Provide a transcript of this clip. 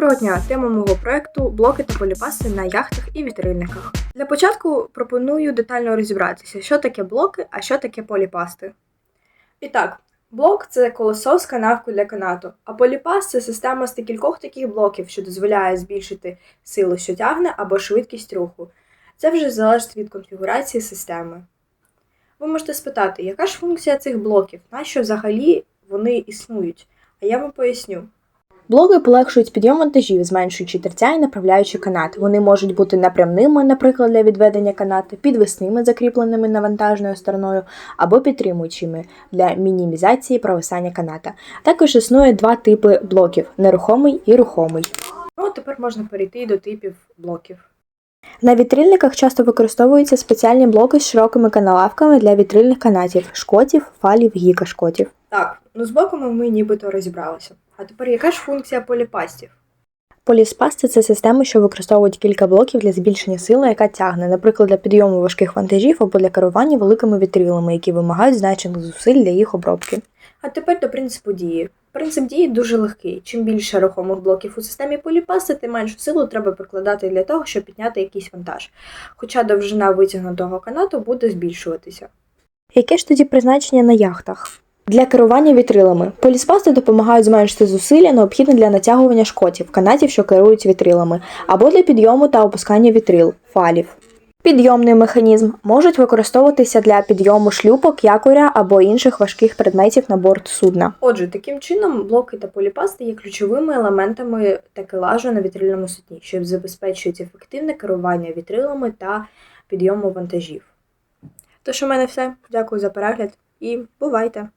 Доброго дня! Тема мого проекту блоки та поліпаси на яхтах і вітрильниках. Для початку пропоную детально розібратися, що таке блоки, а що таке поліпасти. І так, блок це колесо з канавкою для канату, а поліпас це система з декількох таких блоків, що дозволяє збільшити силу, що тягне, або швидкість руху. Це вже залежить від конфігурації системи. Ви можете спитати, яка ж функція цих блоків, нащо взагалі вони існують? А я вам поясню. Блоки полегшують підйом вантажів, зменшуючи терця і направляючи канат. Вони можуть бути напрямними, наприклад, для відведення канату, підвісними, закріпленими навантажною стороною, або підтримуючими для мінімізації провисання каната. Також існує два типи блоків нерухомий і рухомий. Ну, тепер можна перейти до типів блоків. На вітрильниках часто використовуються спеціальні блоки з широкими каналавками для вітрильних канатів, шкотів, фалів, гікашкотів. Так, ну з блоками ми нібито розібралися. А тепер яка ж функція поліпастів? Поліспасти це системи, що використовують кілька блоків для збільшення сили, яка тягне, наприклад, для підйому важких вантажів або для керування великими вітрилами, які вимагають значних зусиль для їх обробки. А тепер до принципу дії. Принцип дії дуже легкий. Чим більше рухомих блоків у системі поліпасти, тим меншу силу треба прикладати для того, щоб підняти якийсь вантаж. Хоча довжина витягнутого канату буде збільшуватися. Яке ж тоді призначення на яхтах? Для керування вітрилами. Поліспасти допомагають зменшити зусилля, необхідне для натягування шкотів, канатів, що керують вітрилами, або для підйому та опускання вітрил, фалів. Підйомний механізм можуть використовуватися для підйому шлюпок, якоря або інших важких предметів на борт судна. Отже, таким чином блоки та поліпасти є ключовими елементами такелажу на вітрильному судні, що забезпечують ефективне керування вітрилами та підйому вантажів. Тож у мене все. Дякую за перегляд і бувайте!